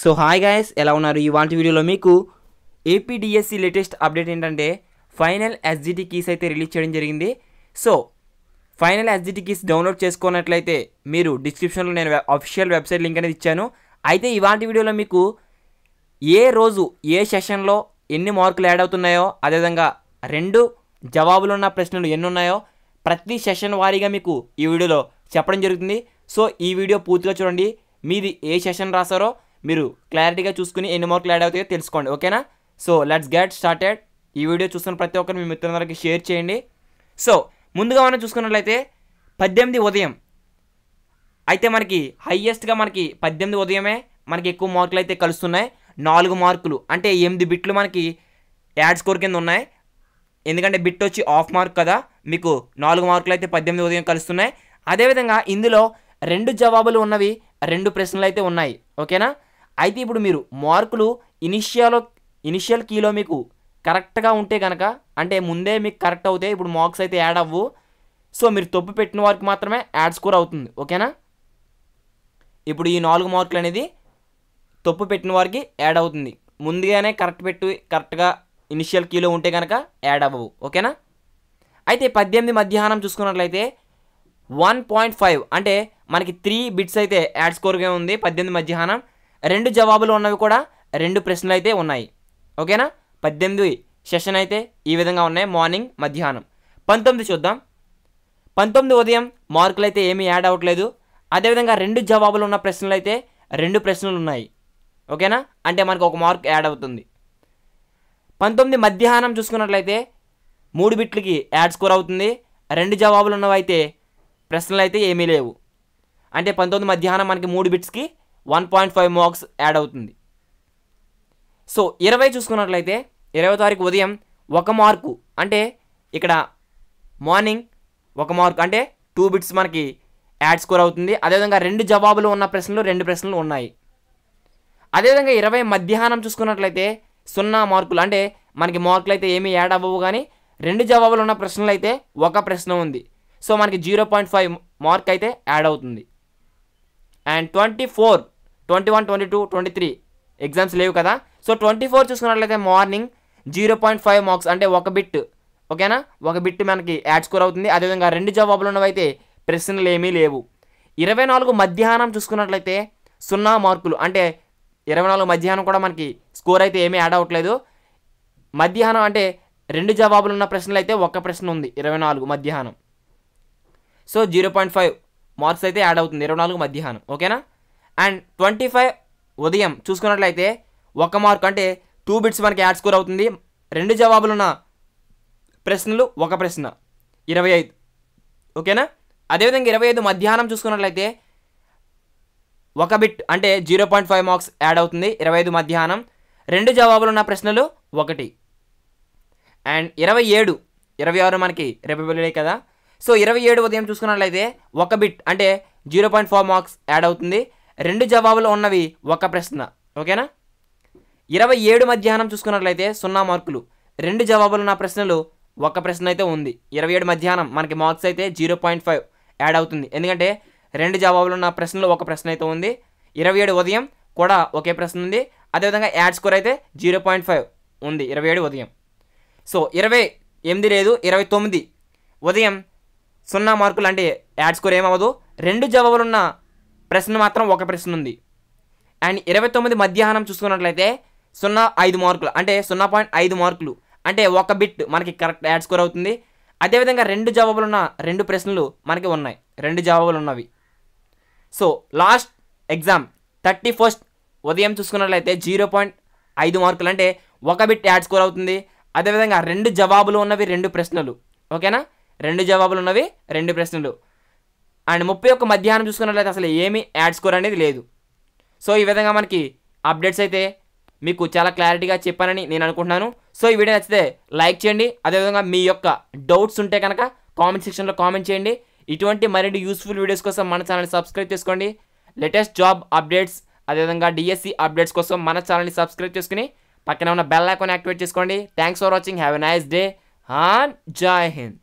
So hi guys ఎలా ఉన్నారు? ఇవాంటి వీడియోలో మీకు ఏపీడిఎస్సి లేటెస్ట్ అప్డేట్ ఏంటంటే ఫైనల్ ఎస్జిటి కీస్ అయితే రిలీజ్ చేయడం జరిగింది. So final SGT keys download చేసుకున్నట్లయితే మీరు డిస్క్రిప్షన్లో నేను అఫీషియల్ వెబ్సైట్ లింక్ అనేది ఇచ్చాను. అయితే ఇవాంటి వీడియోలో మీకు ఏ రోజు ఏ సెషన్లో ఎన్ని మార్కులు యాడ్ అవుతున్నాయో అదేవిధంగా రెండు జవాబులు ఉన్న ప్రశ్నలు ఎన్ని ఉన్నాయో ప్రతి సెషన్ వారీగా మీకు ఈ వీడియోలో చెప్పడం జరుగుతుంది. సో ఈ వీడియో పూర్తిగా చూడండి. మీది ఏ సెషన్ రాసారో మీరు క్లారిటీగా చూసుకుని ఎన్ని మార్కులు యాడ్ అవుతాయో తెలుసుకోండి ఓకేనా? సో లెట్స్ గెట్ స్టార్టెడ్ ఈ వీడియో చూస్తున్న ప్రతి ఒక్కరు మీ మిత్రులందరికీ షేర్ చేయండి. సో ముందుగా మనం చూసుకున్నట్లయితే పద్దెనిమిది ఉదయం. అయితే మనకి హయ్యెస్ట్గా మనకి పద్దెనిమిది ఉదయమే మనకి ఎక్కువ మార్కులు అయితే కలుస్తున్నాయి. నాలుగు మార్కులు అంటే ఎనిమిది బిట్లు మనకి యాడ్ స్కోర్ కింద ఉన్నాయి. ఎందుకంటే బిట్ వచ్చి ఆఫ్ మార్క్ కదా మీకు నాలుగు మార్కులు అయితే పద్దెనిమిది ఉదయం కలుస్తున్నాయి. అదేవిధంగా ఇందులో రెండు జవాబులు ఉన్నవి రెండు ప్రశ్నలు అయితే ఉన్నాయి ఓకేనా? అయితే ఇప్పుడు మీరు మార్కులు ఇనిషియల్ ఇనిషియల్ కీలో మీకు కరెక్ట్గా ఉంటే కనుక అంటే ముందే మీకు కరెక్ట్ అవుతాయి ఇప్పుడు మార్క్స్ అయితే యాడ్ అవ్వు. సో మీరు తప్పు పెట్టిన వారికి మాత్రమే యాడ్ స్కోర్ అవుతుంది. ఓకేనా? ఇప్పుడు ఈ నాలుగు మార్కులు అనేది తప్పు పెట్టిన వారికి యాడ్ అవుతుంది. ముందుగానే కరెక్ట్ పెట్టి కరెక్ట్గా ఇనిషియల్ కీలో ఉంటే కనుక యాడ్ అవ్వవు. ఓకేనా? అయితే పద్దెనిమిది మధ్యాహ్నం చూసుకున్నట్లయితే వన్ పాయింట్ ఫైవ్ అంటే మనకి త్రీ బిట్స్ అయితే యాడ్ స్కోర్గా ఉంది పద్దెనిమిది మధ్యాహ్నం. రెండు జవాబులు ఉన్నవి కూడా రెండు ప్రశ్నలు అయితే ఉన్నాయి. ఓకేనా? పద్దెనిమిది సెషన్ అయితే ఈ విధంగా ఉన్నాయి. మార్నింగ్ మధ్యాహ్నం. పంతొమ్మిది చూద్దాం. పంతొమ్మిది ఉదయం మార్కులు అయితే ఏమీ యాడ్ అవ్వట్లేదు. అదేవిధంగా రెండు జవాబులు ఉన్న ప్రశ్నలు అయితే రెండు ప్రశ్నలు ఉన్నాయి. ఓకేనా? అంటే మనకు ఒక మార్క్ యాడ్ అవుతుంది. పంతొమ్మిది మధ్యాహ్నం చూసుకున్నట్లయితే మూడు బిట్లకి యాడ్ స్కోర్ అవుతుంది. రెండు జవాబులు ఉన్నవైతే ప్రశ్నలు అయితే ఏమీ లేవు. అంటే పంతొమ్మిది మధ్యాహ్నం మనకి మూడు బిట్స్కి one point five marks add అవుతుంది. సో ఇరవై చూసుకున్నట్లయితే ఇరవై తారీఖు ఉదయం ఒక మార్కు అంటే ఇక్కడ మార్నింగ్ ఒక మార్క్ అంటే టూ బిట్స్ మనకి యాడ్ స్కోర్ అవుతుంది. అదేవిధంగా రెండు జవాబులు ఉన్న ప్రశ్నలు రెండు ప్రశ్నలు ఉన్నాయి. అదేవిధంగా ఇరవై మధ్యాహ్నం చూసుకున్నట్లయితే సున్నా మార్కులు అంటే మనకి మార్కులు అయితే ఏమీ యాడ్ అవ్వవు కానీ రెండు జవాబులు ఉన్న ప్రశ్నలు అయితే ఒక ప్రశ్న ఉంది. సో మనకి జీరో పాయింట్ ఫైవ్ మార్క్ అయితే యాడ్ అవుతుంది. And twenty four twenty one twenty two twenty three exams లేవు కదా. సో ట్వంటీ ఫోర్ చూసుకున్నట్లయితే morning zero point five marks అంటే ఒక బిట్ ఓకేనా? ఒక బిట్ మనకి యాడ్ స్కోర్ అవుతుంది. అదేవిధంగా రెండు జవాబులు ఉన్నవైతే ప్రశ్నలు ఏమీ లేవు. ఇరవై నాలుగు మధ్యాహ్నం చూసుకున్నట్లయితే సున్నా మార్కులు అంటే ఇరవై నాలుగు మధ్యాహ్నం కూడా మనకి స్కోర్ అయితే ఏమీ యాడ్ అవ్వట్లేదు. మధ్యాహ్నం అంటే రెండు జవాబులు ఉన్న ప్రశ్నలు అయితే ఒక్క ప్రశ్న ఉంది ఇరవై నాలుగు మధ్యాహ్నం. So zero point five marks అయితే యాడ్ అవుతుంది ఇరవై నాలుగు మధ్యాహ్నం ఓకేనా? అండ్ ట్వంటీ ఫైవ్ ఉదయం చూసుకున్నట్లయితే ఒక మార్క్ అంటే టూ బిట్స్ మనకి యాడ్ స్కోర్ అవుతుంది. రెండు జవాబులున్న ప్రశ్నలు ఒక ప్రశ్న. ఇరవై ఐదు. ఓకేనా? అదేవిధంగా ఇరవై ఐదు మధ్యాహ్నం చూసుకున్నట్లయితే ఒక బిట్ అంటే zero point five marks add అవుతుంది ఇరవై ఐదు మధ్యాహ్నం. రెండు జవాబులున్న ప్రశ్నలు ఒకటి. అండ్ ఇరవై ఏడు ఇరవై ఆరు మనకి రిపబ్లిక్ డే కదా. సో ఇరవై ఏడు ఉదయం చూసుకున్నట్లయితే ఒక బిట్ అంటే zero point four marks add అవుతుంది. రెండు జవాబులు ఉన్నవి ఒక ప్రశ్న. ఓకేనా? ఇరవై ఏడు మధ్యాహ్నం చూసుకున్నట్లయితే సున్నా మార్కులు. రెండు జవాబులు నా ప్రశ్నలు ఒక ప్రశ్న అయితే ఉంది. ఇరవై ఏడు మధ్యాహ్నం మనకి మార్క్స్ అయితే జీరో పాయింట్ ఫైవ్ యాడ్ అవుతుంది. ఎందుకంటే రెండు జవాబులు ఉన్న ప్రశ్నలు ఒక ప్రశ్న అయితే ఉంది. ఇరవై ఏడు ఉదయం కూడా ఒకే ప్రశ్న ఉంది. అదేవిధంగా యాడ్ స్కోర్ అయితే జీరో పాయింట్ ఫైవ్ ఉంది. ఇరవై ఏడు ఉదయం. సో ఇరవై ఎనిమిది లేదు ఇరవై తొమ్మిది. ఉదయం సున్నా మార్కులు అంటే యాడ్ స్కోర్ ఏమవ్వదు. రెండు జవాబులున్న ప్రశ్న మాత్రం ఒక ప్రశ్న ఉంది. అండ్ ఇరవై తొమ్మిది మధ్యాహ్నం చూసుకున్నట్లయితే సున్నా ఐదు మార్కులు అంటే సున్నా పాయింట్ ఐదు మార్కులు అంటే ఒక బిట్ మనకి కరెక్ట్ యాడ్ స్కోర్ అవుతుంది. అదేవిధంగా రెండు జవాబులు ఉన్న రెండు ప్రశ్నలు మనకి ఉన్నాయి. రెండు జవాబులు ఉన్నవి. So last exam thirty first ఉదయం చూసుకున్నట్లయితే జీరో పాయింట్ ఐదు మార్కులు అంటే ఒక బిట్ యాడ్ స్కోర్ అవుతుంది. అదేవిధంగా రెండు జవాబులు ఉన్నవి రెండు ప్రశ్నలు. ఓకేనా? రెండు జవాబులు ఉన్నవి రెండు ప్రశ్నలు. అండ్ ముప్పై ఒక్క మధ్యాహ్నం చూసుకున్నట్లయితే అసలు ఏమీ యాడ్ స్కోర్ అనేది లేదు. సో ఈ విధంగా మనకి అప్డేట్స్ అయితే మీకు చాలా క్లారిటీగా చెప్పానని నేను అనుకుంటున్నాను. సో ఈ వీడియో నచ్చితే లైక్ చేయండి. అదేవిధంగా మీ యొక్క డౌట్స్ ఉంటే కనుక కామెంట్ సెక్షన్లో కామెంట్ చేయండి. ఇటువంటి మరిన్ని యూస్ఫుల్ వీడియోస్ కోసం మన ఛానల్ని సబ్స్క్రైబ్ చేసుకోండి. లేటెస్ట్ జాబ్ అప్డేట్స్ అదేవిధంగా డిఎస్సి అప్డేట్స్ కోసం మన ఛానల్ని సబ్స్క్రైబ్ చేసుకుని పక్కన ఉన్న బెల్ ఐకాన్ యాక్టివేట్ చేసుకోండి. Thanks for watching have a nice day హాన్ జై హింద్